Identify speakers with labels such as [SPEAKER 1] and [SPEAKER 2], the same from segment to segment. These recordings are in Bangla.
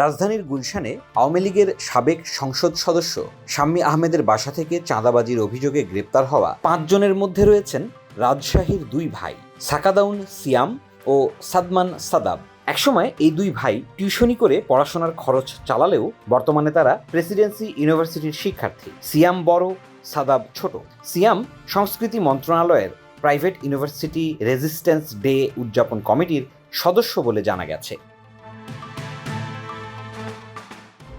[SPEAKER 1] রাজধানীর গুলশানে আওয়ামী লীগের সাবেক সংসদ সদস্য শাম্মী আহমেদের বাসা থেকে চাঁদাবাজির অভিযোগে গ্রেপ্তার হওয়া পাঁচজনের মধ্যে রয়েছেন রাজশাহীর দুই ভাই, সাকাদাউন সিয়াম ও সাদমান সাদাব। একসময় এই দুই ভাই টিউশনি করে পড়াশোনার খরচ চালালেও বর্তমানে তারা প্রেসিডেন্সি ইউনিভার্সিটির শিক্ষার্থী। সিয়াম বড়, সাদাব ছোট। সিয়াম সংস্কৃতি মন্ত্রণালয়ের প্রাইভেট ইউনিভার্সিটি রেজিস্ট্যান্স ডে উদযাপন কমিটির সদস্য বলে জানা গেছে।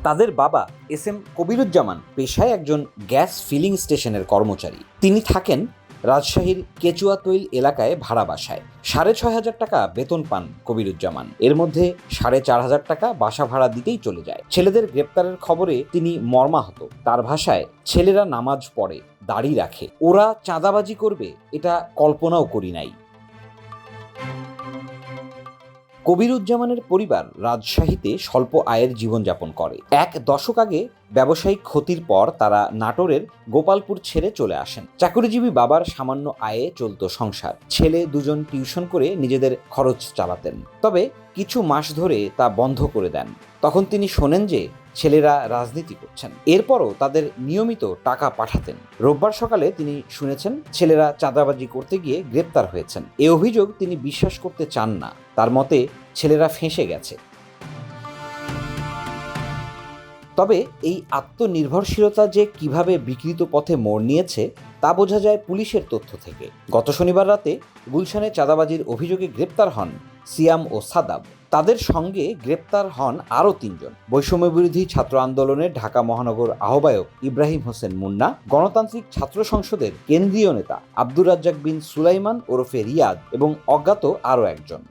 [SPEAKER 1] তাদের বাবা এস এম কবিরুজ্জামান পেশায় একজন গ্যাস ফিলিং স্টেশনের কর্মচারী। তিনি থাকেন রাজশাহীর কেচুয়া তৈল এলাকায় ভাড়া বাসায়। সাড়ে ছয় হাজার টাকা বেতন পান কবিরুজ্জামান। এর মধ্যে সাড়ে চার হাজার টাকা বাসা ভাড়া দিতেই চলে যায়। ছেলেদের গ্রেপ্তারের খবরে তিনি মর্মাহত। তার ভাষায়, ছেলেরা নামাজ পড়ে, দাড়ি রাখে। ওরা চাঁদাবাজি করবে, এটা কল্পনাও করি নাই। কবিরুজ্জামানের পরিবার রাজশাহীতে স্বল্প আয়ের জীবনযাপন করে। এক দশক আগে ব্যবসায়িক ক্ষতির পর তারা নাটোরের গোপালপুর ছেড়ে চলে আসেন। চাকরিজীবী বাবার সামান্য আয়ে চলত সংসার। ছেলে দুজন টিউশন করে নিজেদের খরচ চালাতেন। তবে কিছু মাস ধরে তা বন্ধ করে দেন। তখন তিনি শোনেন যে ছেলেরা রাজনীতি করছেন। এরপরও তাদের নিয়মিত টাকা পাঠাতেন। রোববার সকালে তিনি শুনেছেন, ছেলেরা চাঁদাবাজি করতে গিয়ে গ্রেপ্তার হয়েছেন। এ অভিযোগ তিনি বিশ্বাস করতে চান না। তার মতে, ছেলেরা ফেঁসে গেছে। তবে এই আত্মনির্ভরশীলতা যে কীভাবে বিকৃত পথে মোড় নিয়েছে, তা বোঝা যায় পুলিশের তথ্য থেকে। গত শনিবার রাতে গুলশানে চাঁদাবাজির অভিযোগে গ্রেপ্তার হন সিয়াম ও সাদাব। তাদের সঙ্গে গ্রেপ্তার হন আরও তিনজন। বৈষম্য বিরোধী ছাত্র আন্দোলনের ঢাকা মহানগর আহ্বায়ক ইব্রাহিম হোসেন মুন্না, গণতান্ত্রিক ছাত্র সংসদের কেন্দ্রীয় নেতা আব্দুর রাজ্জাক বিন সুলাইমান ওরফে রিয়াদ এবং অজ্ঞাত আরও একজন।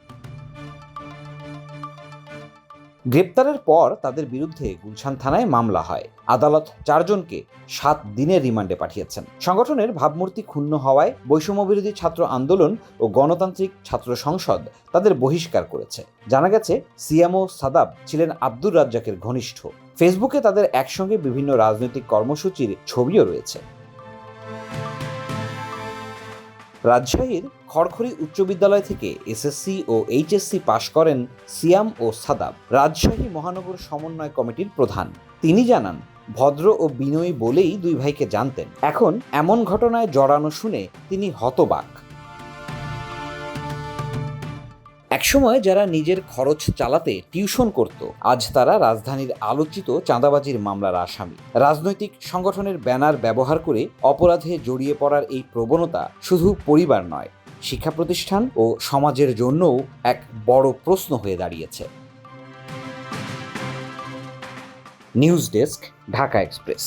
[SPEAKER 1] গ্রেপ্তারের পর তাদের বিরুদ্ধে গুলশান থানায় মামলা হয়। আদালত চারজনকে সাত দিনের রিমান্ডে পাঠিয়েছেন। সংগঠনের ভাবমূর্তি ক্ষুণ্ণ হওয়ায় বৈষম্যবিরোধী ছাত্র আন্দোলন ও গণতান্ত্রিক ছাত্র সংসদ তাদের বহিষ্কার করেছে। জানা গেছে সিয়ামো সাদাব ছিলেন আব্দুর রাজ্জাকের ঘনিষ্ঠ। ফেসবুকে তাদের একসঙ্গে বিভিন্ন রাজনৈতিক কর্মসূচির ছবিও রয়েছে। রাজশাহীর খড়খড়ি উচ্চ বিদ্যালয় থেকে এসএসসি ও এইচএসসি পাশ করেন সিয়াম ও সাদাব, রাজশাহী মহানগর সমন্বয় কমিটির প্রধান। তিনি জানান, ভদ্র ও বিনয়ী বলেই দুই ভাইকে জানতেন। এখন এমন ঘটনায় জড়ানো শুনে তিনি হতবাক। একসময় যারা নিজের খরচ চালাতে টিউশন করত, আজ তারা রাজধানীর আলোচিত চাঁদাবাজির মামলার আসামি। রাজনৈতিক সংগঠনের ব্যানার ব্যবহার করে অপরাধে জড়িয়ে পড়ার এই প্রবণতা শুধু পরিবার নয়, শিক্ষা প্রতিষ্ঠান ও সমাজের জন্যও এক বড় প্রশ্ন হয়ে দাঁড়িয়েছে। News desk, Dhaka express.